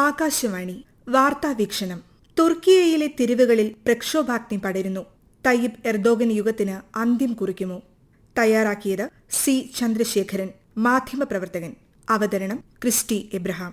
ആകാശവാണി. വാർത്താ വീക്ഷണം തുർക്കിയയിലെ തിരിവുകളിൽ പ്രക്ഷോഭാഗ്നി പടരുന്നു. Tayyip Erdogan യുഗത്തിന് അന്ത്യം കുറിക്കുമോ? തയ്യാറാക്കിയത് സി. ചന്ദ്രശേഖരൻ മാധ്യമപ്രവർത്തകൻ. അവതരണം ക്രിസ്റ്റി എബ്രഹാം.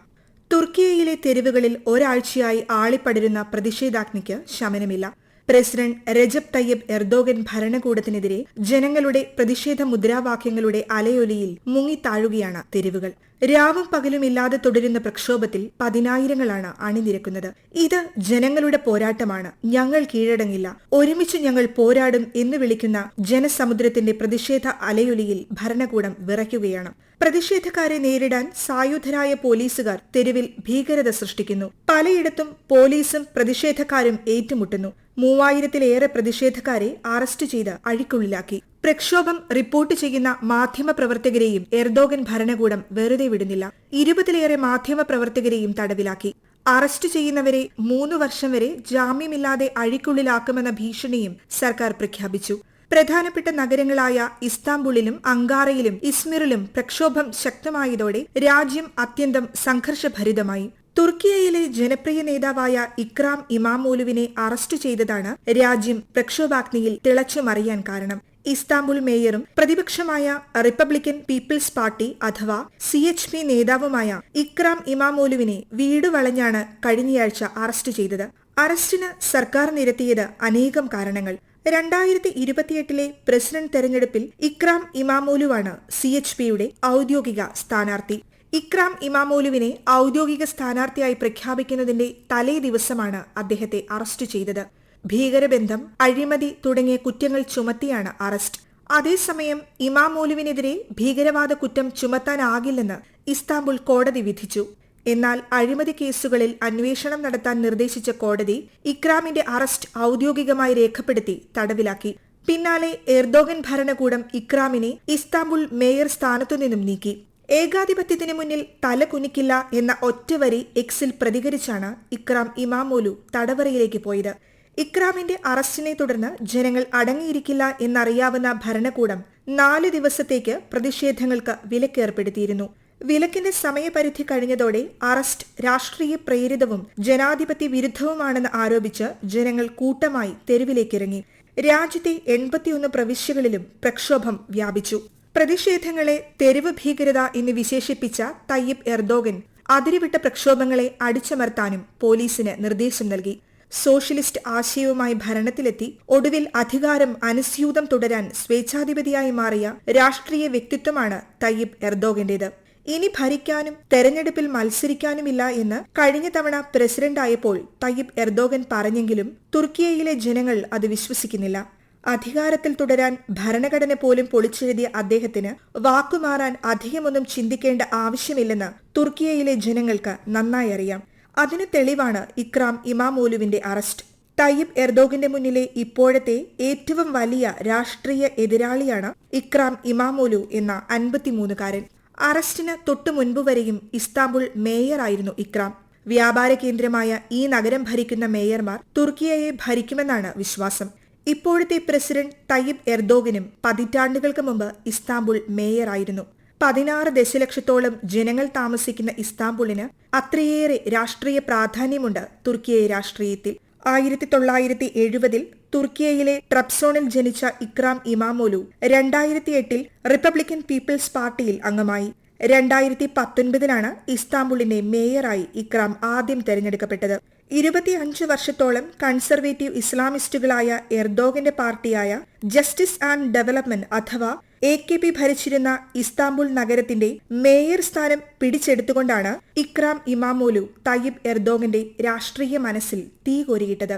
തുർക്കിയയിലെ തെരുവുകളിൽ ഒരാഴ്ചയായി ആളിപ്പടരുന്ന പ്രതിഷേധാഗ്നിക്ക് ശമനമില്ല. പ്രസിഡന്റ് രജബ് തയ്യബ് എർദോഗൻ ഭരണകൂടത്തിനെതിരെ ജനങ്ങളുടെ പ്രതിഷേധ മുദ്രാവാക്യങ്ങളുടെ അലയൊലിയിൽ മുങ്ങിത്താഴുകയാണ് തെരുവുകൾ. രാവും പകലുമില്ലാതെ തുടരുന്ന പ്രക്ഷോഭത്തിൽ പതിനായിരങ്ങളാണ് അണിനിരക്കുന്നത്. ഇത് ജനങ്ങളുടെ പോരാട്ടമാണ്. ഞങ്ങൾ കീഴടങ്ങില്ല. ഒരുമിച്ച് ഞങ്ങൾ പോരാടും എന്ന് വിളിക്കുന്ന ജനസമുദ്രത്തിന്റെ പ്രതിഷേധ അലയൊലിയിൽ ഭരണകൂടം വിറയ്ക്കുകയാണ്. പ്രതിഷേധക്കാരെ നേരിടാൻ സായുധരായ പോലീസുകാർ തെരുവിൽ ഭീകരത സൃഷ്ടിക്കുന്നു. പലയിടത്തും പോലീസും പ്രതിഷേധക്കാരും ഏറ്റുമുട്ടുന്നു. മൂവായിരത്തിലേറെ പ്രതിഷേധക്കാരെ അറസ്റ്റ് ചെയ്ത് അഴിക്കുള്ളിലാക്കി. പ്രക്ഷോഭം റിപ്പോർട്ട് ചെയ്യുന്ന മാധ്യമപ്രവർത്തകരെയും എർദോഗൻ ഭരണകൂടം വെറുതെ വിടുന്നില്ല. ഇരുപതിലേറെ മാധ്യമപ്രവർത്തകരെയും തടവിലാക്കി. അറസ്റ്റ് ചെയ്യുന്നവരെ മൂന്ന് വർഷം വരെ ജാമ്യമില്ലാതെ അഴിക്കുള്ളിലാക്കുമെന്ന ഭീഷണിയും സർക്കാർ പ്രഖ്യാപിച്ചു. പ്രധാനപ്പെട്ട നഗരങ്ങളായ ഇസ്താംബുളിലും അങ്കാറയിലും ഇസ്മിറിലും പ്രക്ഷോഭം ശക്തമായതോടെ രാജ്യം അത്യന്തം സംഘർഷഭരിതമായി. തുർക്കിയയിലെ ജനപ്രിയ നേതാവായ ഇക്രാം ഇമാമോലുവിനെ അറസ്റ്റ് ചെയ്തതാണ് രാജ്യം പ്രക്ഷോഭാഗ്നിയിൽ തിളച്ചുമറിയാൻ കാരണം. ഇസ്താംബുൾ മേയറും പ്രതിപക്ഷമായ റിപ്പബ്ലിക്കൻ പീപ്പിൾസ് പാർട്ടി അഥവാ സി എച്ച് പി നേതാവുമായ ഇക്രാം ഇമാമോലുവിനെ വീട് വളഞ്ഞാണ് കഴിഞ്ഞയാഴ്ച അറസ്റ്റ് ചെയ്തത്. അറസ്റ്റിന് സർക്കാർ നിരത്തിയത് അനേകം കാരണങ്ങൾ. രണ്ടായിരത്തി ഇരുപത്തിയെട്ടിലെ പ്രസിഡന്റ് തെരഞ്ഞെടുപ്പിൽ ഇക്രാം ഇമാമോലുവാണ് സി എച്ച് പിയുടെ ഔദ്യോഗിക സ്ഥാനാർത്ഥി. ഇക്രാം ഇമാമോലുവിനെ ഔദ്യോഗിക സ്ഥാനാർത്ഥിയായി പ്രഖ്യാപിക്കുന്നതിന്റെ തലേ ദിവസമാണ് അദ്ദേഹത്തെ അറസ്റ്റ് ചെയ്തത്. ഭീകരബന്ധം അഴിമതി തുടങ്ങിയ കുറ്റങ്ങൾ ചുമത്തിയാണ് അറസ്റ്റ്. അതേസമയം ഇമാമോലുവിനെതിരെ ഭീകരവാദ കുറ്റം ചുമത്താനാകില്ലെന്ന് ഇസ്താംബുൾ കോടതി വിധിച്ചു. എന്നാൽ അഴിമതി കേസുകളിൽ അന്വേഷണം നടത്താൻ നിർദ്ദേശിച്ച കോടതി ഇക്രാമിന്റെ അറസ്റ്റ് ഔദ്യോഗികമായി രേഖപ്പെടുത്തി തടവിലാക്കി. പിന്നാലെ എർദോഗൻ ഭരണകൂടം ഇക്രാമിനെ ഇസ്താംബുൾ മേയർ സ്ഥാനത്തു നിന്നും നീക്കി. ഏകാധിപത്യത്തിന് മുന്നിൽ തല കുനിക്കില്ല എന്ന ഒറ്റവരി എക്സിൽ പ്രതികരിച്ചാണ് ഇക്രാം ഇമാമോലു തടവറയിലേക്ക് പോയത്. ഇക്രാമിന്റെ അറസ്റ്റിനെ തുടർന്ന് ജനങ്ങൾ അടങ്ങിയിരിക്കില്ല എന്നറിയാവുന്ന ഭരണകൂടം നാല് ദിവസത്തേക്ക് പ്രതിഷേധങ്ങൾക്ക് വിലക്കേർപ്പെടുത്തിയിരുന്നു. വിലക്കിന്റെ സമയപരിധി കഴിഞ്ഞതോടെ അറസ്റ്റ് രാഷ്ട്രീയ പ്രേരിതവും ജനാധിപത്യ വിരുദ്ധവുമാണെന്ന് ആരോപിച്ച് ജനങ്ങൾ കൂട്ടമായി തെരുവിലേക്കിറങ്ങി. രാജ്യത്തെ എൺപത്തിയൊന്ന് പ്രവിശ്യകളിലും പ്രക്ഷോഭം വ്യാപിച്ചു. പ്രതിഷേധങ്ങളെ തെരുവ് ഭീകരത എന്ന് വിശേഷിപ്പിച്ച തയ്യിബ് എർദോഗൻ അതിരുവിട്ട പ്രക്ഷോഭങ്ങളെ അടിച്ചമർത്താനും പോലീസിന് നിർദ്ദേശം നൽകി. സോഷ്യലിസ്റ്റ് ആശയവുമായി ഭരണത്തിലെത്തി ഒടുവിൽ അധികാരം അനുസ്യൂതം തുടരാൻ സ്വേച്ഛാധിപതിയായി മാറിയ രാഷ്ട്രീയ വ്യക്തിത്വമാണ് തയ്യിബ് എർദോഗന്റേത് ഇനി ഭരിക്കാനും തെരഞ്ഞെടുപ്പിൽ മത്സരിക്കാനുമില്ല എന്ന് കഴിഞ്ഞ തവണ പ്രസിഡന്റായപ്പോൾ തയ്യിബ് എർദോഗൻ പറഞ്ഞെങ്കിലും തുർക്കിയയിലെ ജനങ്ങൾ അത് വിശ്വസിക്കുന്നില്ല. അധികാരത്തിൽ തുടരാൻ ഭരണഘടന പോലും പൊളിച്ചെഴുതിയ അദ്ദേഹത്തിന് വാക്കുമാറാൻ അധികമൊന്നും ചിന്തിക്കേണ്ട ആവശ്യമില്ലെന്ന് തുർക്കിയയിലെ ജനങ്ങൾക്ക് നന്നായി അറിയാം. അതിന് തെളിവാണ് ഇക്രാം ഇമാമോലുവിന്റെ അറസ്റ്റ്. തയ്യിബ് എർദോഗിന്റെ മുന്നിലെ ഇപ്പോഴത്തെ ഏറ്റവും വലിയ രാഷ്ട്രീയ എതിരാളിയാണ് ഇക്രാം ഇമാമോലു എന്ന അൻപത്തിമൂന്നുകാരൻ. അറസ്റ്റിന് തൊട്ടു മുൻപ് വരെയും ഇസ്താംബുൾ മേയറായിരുന്നു ഇക്രാം. വ്യാപാര കേന്ദ്രമായ ഈ നഗരം ഭരിക്കുന്ന മേയർമാർ തുർക്കിയയെ ഭരിക്കുമെന്നാണ് വിശ്വാസം. ഇപ്പോഴത്തെ പ്രസിഡന്റ് തയ്യിബ് എർദോഗനും പതിറ്റാണ്ടുകൾക്ക് മുമ്പ് ഇസ്താംബുൾ മേയറായിരുന്നു. പതിനാറ് ദശലക്ഷത്തോളം ജനങ്ങൾ താമസിക്കുന്ന ഇസ്താംബുളിന് അത്രയേറെ രാഷ്ട്രീയ പ്രാധാന്യമുണ്ട് തുർക്കിയെ രാഷ്ട്രീയത്തിൽ. ആയിരത്തി തൊള്ളായിരത്തി എഴുപതിൽ തുർക്കിയയിലെ ട്രപ്സോണിൽ ജനിച്ച ഇക്രാം ഇമാമോലു രണ്ടായിരത്തി എട്ടിൽ റിപ്പബ്ലിക്കൻ പീപ്പിൾസ് പാർട്ടിയിൽ അംഗമായി. രണ്ടായിരത്തി പത്തൊൻപതിലാണ് ഇസ്താംബുളിന്റെ മേയറായി ഇക്രാം ആദ്യം തെരഞ്ഞെടുക്കപ്പെട്ടത്. ഇരുപത്തിയഞ്ച് വർഷത്തോളം കൺസർവേറ്റീവ് ഇസ്ലാമിസ്റ്റുകളായ എർദോഗന്റെ പാർട്ടിയായ ജസ്റ്റിസ് ആൻഡ് ഡെവലപ്മെന്റ് അഥവാ എ കെ പി ഭരിച്ചിരുന്ന ഇസ്താംബുൾ നഗരത്തിന്റെ മേയർ സ്ഥാനം പിടിച്ചെടുത്തുകൊണ്ടാണ് ഇക്രാം ഇമാമോലു തയ്യിബ് എർദോഗന്റെ രാഷ്ട്രീയ മനസ്സിൽ തീ കോരിയിട്ടത്.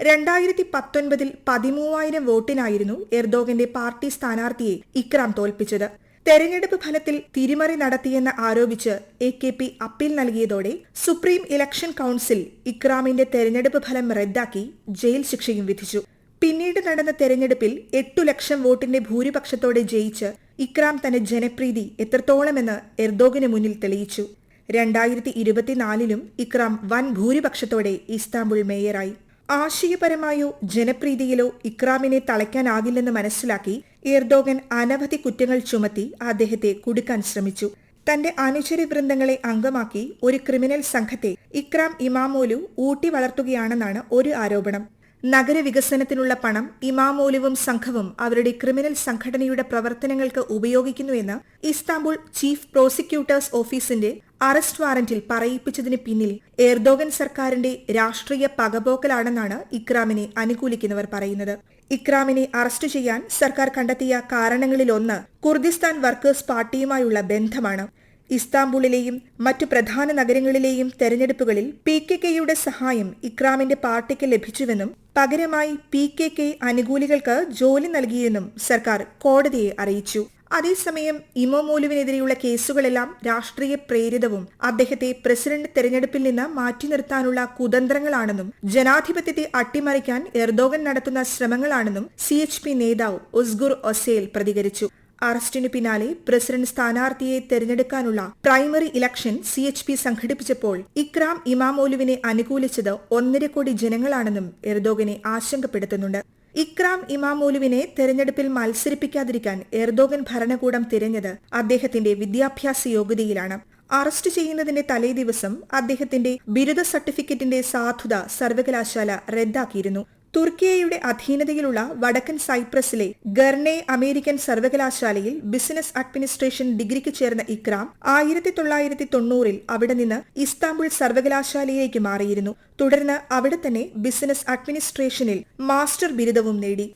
രണ്ടായിരത്തി പത്തൊൻപതിൽ പതിമൂവായിരം വോട്ടിനായിരുന്നു എർദോഗന്റെ പാർട്ടി സ്ഥാനാർത്ഥിയെ ഇക്രാം തോൽപ്പിച്ചത്. തെരഞ്ഞെടുപ്പ് ഫലത്തിൽ തിരിമറി നടത്തിയെന്ന് ആരോപിച്ച് എ കെ പി അപ്പീൽ നൽകിയതോടെ സുപ്രീം ഇലക്ഷൻ കൌൺസിൽ ഇക്രാമിന്റെ തെരഞ്ഞെടുപ്പ് ഫലം റദ്ദാക്കി ജയിൽ ശിക്ഷയും വിധിച്ചു. പിന്നീട് നടന്ന തെരഞ്ഞെടുപ്പിൽ എട്ടു ലക്ഷം വോട്ടിന്റെ ഭൂരിപക്ഷത്തോടെ ജയിച്ച് ഇക്രാം തന്റെ ജനപ്രീതി എത്രത്തോളമെന്ന് എർദോഗിന് മുന്നിൽ തെളിയിച്ചു. രണ്ടായിരത്തി ഇരുപത്തിനാലിലും ഇക്രാം വൻ ഭൂരിപക്ഷത്തോടെ ഇസ്താംബുൾ മേയറായി. ആശയപരമായോ ജനപ്രീതിയിലോ ഇക്രാമിനെ തളയ്ക്കാനാകില്ലെന്ന് മനസ്സിലാക്കി എർദോഗൻ അനവധി കുറ്റങ്ങൾ ചുമത്തി അദ്ദേഹത്തെ കുടുക്കാൻ ശ്രമിച്ചു. തന്റെ അനുചര വൃന്ദങ്ങളെ അംഗമാക്കി ഒരു ക്രിമിനൽ സംഘത്തെ ഇക്രാം ഇമാമോലു ഊട്ടി വളർത്തുകയാണെന്നാണ് ഒരു ആരോപണം. നഗരവികസനത്തിനുള്ള പണം ഇമാമോലുവും സംഘവും അവരുടെ ക്രിമിനൽ സംഘടനയുടെ പ്രവർത്തനങ്ങൾക്ക് ഉപയോഗിക്കുന്നുവെന്ന് ഇസ്താംബുൾ ചീഫ് പ്രോസിക്യൂട്ടേഴ്സ് ഓഫീസിന്റെ അറസ്റ്റ് വാറന്റിൽ പറയിപ്പിച്ചതിന് പിന്നിൽ എർദോഗൻ സർക്കാരിന്റെ രാഷ്ട്രീയ പകപോക്കലാണെന്നാണ് ഇക്രാമിനെ അനുകൂലിക്കുന്നവർ പറയുന്നത്. ഇക്രാമിനെ അറസ്റ്റ് ചെയ്യാൻ സർക്കാർ കണ്ടെത്തിയ കാരണങ്ങളിലൊന്ന് കുർദിസ്ഥാൻ വർക്കേഴ്സ് പാർട്ടിയുമായുള്ള ബന്ധമാണ്. ഇസ്താംബൂളിലെയും മറ്റു പ്രധാന നഗരങ്ങളിലെയും തെരഞ്ഞെടുപ്പുകളിൽ പി കെ കെയുടെ സഹായം ഇക്രാമിന്റെ പാർട്ടിക്ക് ലഭിച്ചുവെന്നും പകരമായി പി കെ കെ അനുകൂലികൾക്ക് ജോലി നൽകിയെന്നും സർക്കാർ കോടതിയെ അറിയിച്ചു. അതേസമയം ഇമോമോലുവിനെതിരെയുള്ള കേസുകളെല്ലാം രാഷ്ട്രീയ പ്രേരിതവും അദ്ദേഹത്തെ പ്രസിഡന്റ് തെരഞ്ഞെടുപ്പിൽ നിന്ന് മാറ്റി നിർത്താനുള്ള കുതന്ത്രങ്ങളാണെന്നും ജനാധിപത്യത്തെ അട്ടിമറിക്കാൻ എർദോഗൻ നടത്തുന്ന ശ്രമങ്ങളാണെന്നും സി എച്ച് പി നേതാവ് ഉസ്ഗുർ ഒസേൽ പ്രതികരിച്ചു. അറസ്റ്റിനു പിന്നാലെ പ്രസിഡന്റ് സ്ഥാനാർത്ഥിയെ തെരഞ്ഞെടുക്കാനുള്ള primary election C H P സംഘടിപ്പിച്ചപ്പോൾ Ekrem ഇമാമോലുവിനെ അനുകൂലിച്ചത് ഒന്നര കോടി ജനങ്ങളാണെന്നും എർദോഗനെ ആശങ്കപ്പെടുത്തുന്നുണ്ട്. ഇക്രാം ഇമാമോലുവിനെ തെരഞ്ഞെടുപ്പിൽ മത്സരിപ്പിക്കാതിരിക്കാൻ എർദോഗൻ ഭരണകൂടം തിരഞ്ഞത് അദ്ദേഹത്തിന്റെ വിദ്യാഭ്യാസ യോഗ്യതയിലാണ്. അറസ്റ്റ് ചെയ്യുന്നതിന്റെ തലേ ദിവസം അദ്ദേഹത്തിന്റെ ബിരുദ സർട്ടിഫിക്കറ്റിന്റെ സാധുത സർവകലാശാല റദ്ദാക്കിയിരുന്നു. തുർക്കിയയുടെ അധീനതയിലുള്ള വടക്കൻ സൈപ്രസിലെ ഗർനെ അമേരിക്കൻ സർവകലാശാലയിൽ ബിസിനസ് അഡ്മിനിസ്ട്രേഷൻ ഡിഗ്രിക്ക് ചേർന്ന ഇക്രാം ആയിരത്തി തൊള്ളായിരത്തി തൊണ്ണൂറിൽ അവിടെ നിന്ന് ഇസ്താംബുൾ സർവകലാശാലയിലേക്ക് മാറിയിരുന്നു. തുടർന്ന് അവിടെ തന്നെ ബിസിനസ് അഡ്മിനിസ്ട്രേഷനിൽ മാസ്റ്റർ ബിരുദവും നേടി.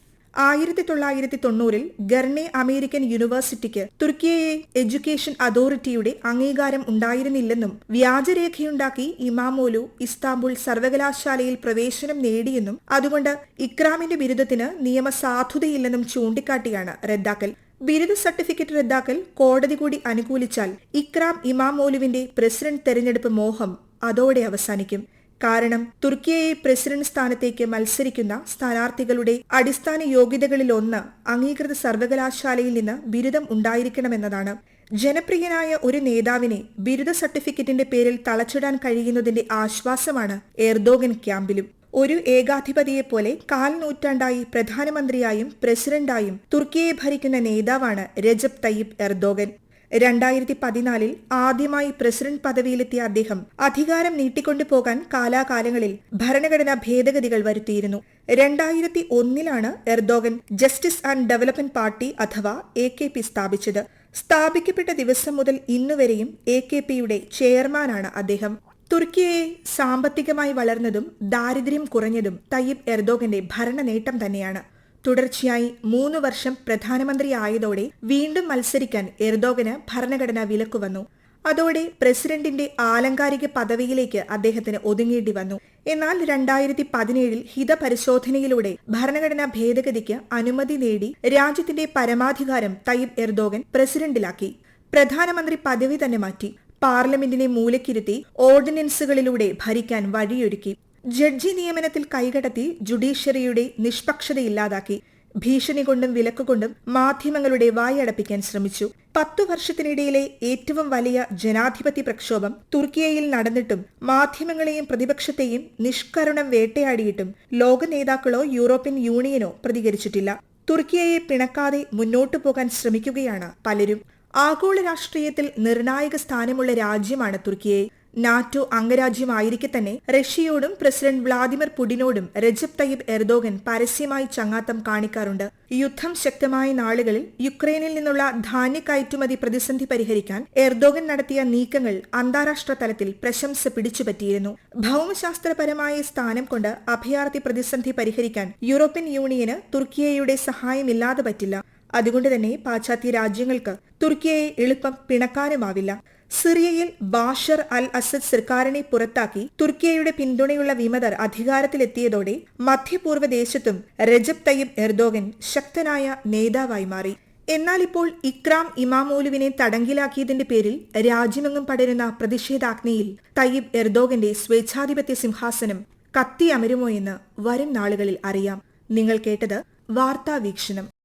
ആയിരത്തി തൊള്ളായിരത്തി തൊണ്ണൂറിൽ ഗർണെ അമേരിക്കൻ യൂണിവേഴ്സിറ്റിക്ക് തുർക്കിയയെ എഡ്യൂക്കേഷൻ അതോറിറ്റിയുടെ അംഗീകാരം ഉണ്ടായിരുന്നില്ലെന്നും വ്യാജരേഖയുണ്ടാക്കി ഇമാമോലു ഇസ്താംബുൾ സർവകലാശാലയിൽ പ്രവേശനം നേടിയെന്നും അതുകൊണ്ട് ഇക്രാമിന്റെ ബിരുദത്തിന് നിയമസാധുതയില്ലെന്നും ചൂണ്ടിക്കാട്ടിയാണ് റദ്ദാക്കൽ. ബിരുദ സർട്ടിഫിക്കറ്റ് റദ്ദാക്കൽ കോടതി കൂടി അനുകൂലിച്ചാൽ ഇക്രാം ഇമാമോലുവിന്റെ പ്രസിഡന്റ് തെരഞ്ഞെടുപ്പ് മോഹം അതോടെ അവസാനിക്കും. കാരണം തുർക്കിയയെ പ്രസിഡന്റ് സ്ഥാനത്തേക്ക് മത്സരിക്കുന്ന സ്ഥാനാർത്ഥികളുടെ അടിസ്ഥാന യോഗ്യതകളിലൊന്ന് അംഗീകൃത സർവകലാശാലയിൽ നിന്ന് ബിരുദം ഉണ്ടായിരിക്കണമെന്നതാണ്. ജനപ്രിയനായ ഒരു നേതാവിനെ ബിരുദ സർട്ടിഫിക്കറ്റിന്റെ പേരിൽ തളച്ചിടാൻ കഴിയുന്നതിന്റെ ആശ്വാസമാണ് എർദോഗൻ ക്യാമ്പിലും. ഒരു ഏകാധിപതിയെപ്പോലെ കാൽ നൂറ്റാണ്ടായി പ്രധാനമന്ത്രിയായും പ്രസിഡന്റായും തുർക്കിയെ ഭരിക്കുന്ന നേതാവാണ് രജബ് തയ്യിബ് എർദോഗൻ. രണ്ടായിരത്തി പതിനാലിൽ ആദ്യമായി പ്രസിഡന്റ് പദവിയിലെത്തിയ അദ്ദേഹം അധികാരം നീട്ടിക്കൊണ്ടുപോകാൻ കാലാകാലങ്ങളിൽ ഭരണഘടനാ ഭേദഗതികൾ വരുത്തിയിരുന്നു. രണ്ടായിരത്തി ഒന്നിലാണ് Erdogan Justice and Development party അഥവാ എ കെ പി സ്ഥാപിച്ചത്. സ്ഥാപിക്കപ്പെട്ട ദിവസം മുതൽ ഇന്നുവരെയും എ കെ പിയുടെ ചെയർമാനാണ് അദ്ദേഹം. തുർക്കിയെ സാമ്പത്തികമായി വളർന്നതും ദാരിദ്ര്യം കുറഞ്ഞതും തയ്യിബ് എർദോഗന്റെ ഭരണ നേട്ടം തന്നെയാണ്. തുടർച്ചയായി മൂന്ന് വർഷം പ്രധാനമന്ത്രി പ്രധാനമന്ത്രിയായതോടെ വീണ്ടും മത്സരിക്കാൻ എർദോഗന് ഭരണഘടന വിലക്കു വന്നു. അതോടെ പ്രസിഡന്റിന്റെ ആലങ്കാരിക പദവിയിലേക്ക് അദ്ദേഹത്തിന് ഒതുങ്ങേണ്ടി വന്നു. എന്നാൽ രണ്ടായിരത്തി പതിനേഴിൽ ഹിതപരിശോധനയിലൂടെ ഭരണഘടനാ ഭേദഗതിക്ക് അനുമതി നേടി രാജ്യത്തിന്റെ പരമാധികാരം തയ്യിബ് എർദോഗൻ പ്രസിഡന്റിലാക്കി. പ്രധാനമന്ത്രി പദവി തന്നെ മാറ്റി. പാർലമെന്റിനെ മൂലക്കിരുത്തി ഓർഡിനൻസുകളിലൂടെ ഭരിക്കാൻ വഴിയൊരുക്കി. ജഡ്ജി നിയമനത്തിൽ കൈകടത്തി ജുഡീഷ്യറിയുടെ നിഷ്പക്ഷത ഇല്ലാതാക്കി ഭീഷണി കൊണ്ടും വിലക്കുകൊണ്ടും മാധ്യമങ്ങളുടെ വായടപ്പിക്കാൻ ശ്രമിച്ചു. പത്തു വർഷത്തിനിടയിലെ ഏറ്റവും വലിയ ജനാധിപത്യ പ്രക്ഷോഭം തുർക്കിയയിൽ നടന്നിട്ടും മാധ്യമങ്ങളെയും പ്രതിപക്ഷത്തെയും നിഷ്കരുണം വേട്ടയാടിയിട്ടും ലോക നേതാക്കളോ യൂറോപ്യൻ യൂണിയനോ പ്രതികരിച്ചിട്ടില്ല. തുർക്കിയയെ പിണക്കാതെ മുന്നോട്ടു പോകാൻ ശ്രമിക്കുകയാണ് പലരും. ആഗോള രാഷ്ട്രീയത്തിൽ നിർണായക സ്ഥാനമുള്ള രാജ്യമാണ് തുർക്കിയെ. നാറ്റോ അംഗരാജ്യമായിരിക്കെ തന്നെ റഷ്യയോടും പ്രസിഡന്റ് വ്ളാദിമിർ പുടിനോടും രജബ് തയ്യിബ് എർദോഗൻ പരസ്യമായി ചങ്ങാത്തം കാണിക്കാറുണ്ട്. യുദ്ധം ശക്തമായ നാളുകളിൽ യുക്രൈനിൽ നിന്നുള്ള ധാന്യ കയറ്റുമതി പ്രതിസന്ധി പരിഹരിക്കാൻ എർദോഗൻ നടത്തിയ നീക്കങ്ങൾ അന്താരാഷ്ട്ര തലത്തിൽ പ്രശംസ പിടിച്ചുപറ്റിയിരുന്നു. ഭൗമശാസ്ത്രപരമായ സ്ഥാനം കൊണ്ട് അഭയാർത്ഥി പ്രതിസന്ധി പരിഹരിക്കാൻ യൂറോപ്യൻ യൂണിയന് തുർക്കിയയുടെ സഹായമില്ലാതെ പറ്റില്ല. അതുകൊണ്ട് തന്നെ പാശ്ചാത്യ രാജ്യങ്ങൾക്ക് തുർക്കിയെ എളുപ്പം പിണക്കാനുമാവില്ല. സിറിയയിൽ ബാഷർ അൽ അസദ് സർക്കാരിനെ പുറത്താക്കി തുർക്കിയയുടെ പിന്തുണയുള്ള വിമതർ അധികാരത്തിലെത്തിയതോടെ മധ്യപൂർവ ദേശത്തും രജബ് തയ്യബ് എർദോഗൻ ശക്തനായ നേതാവായി മാറി. എന്നാൽ ഇപ്പോൾ ഇക്രാം ഇമാമോലുവിനെ തടങ്കിലാക്കിയതിന്റെ പേരിൽ രാജ്യമെങ്ങും പടരുന്ന പ്രതിഷേധാഗ്നിയിൽ തയ്യിബ് എർദോഗന്റെ സ്വേച്ഛാധിപത്യ സിംഹാസനം കത്തി അമരുമോ എന്ന് വരും നാളുകളിൽ അറിയാം. നിങ്ങൾ കേട്ടത് വാർത്താ വീക്ഷണം.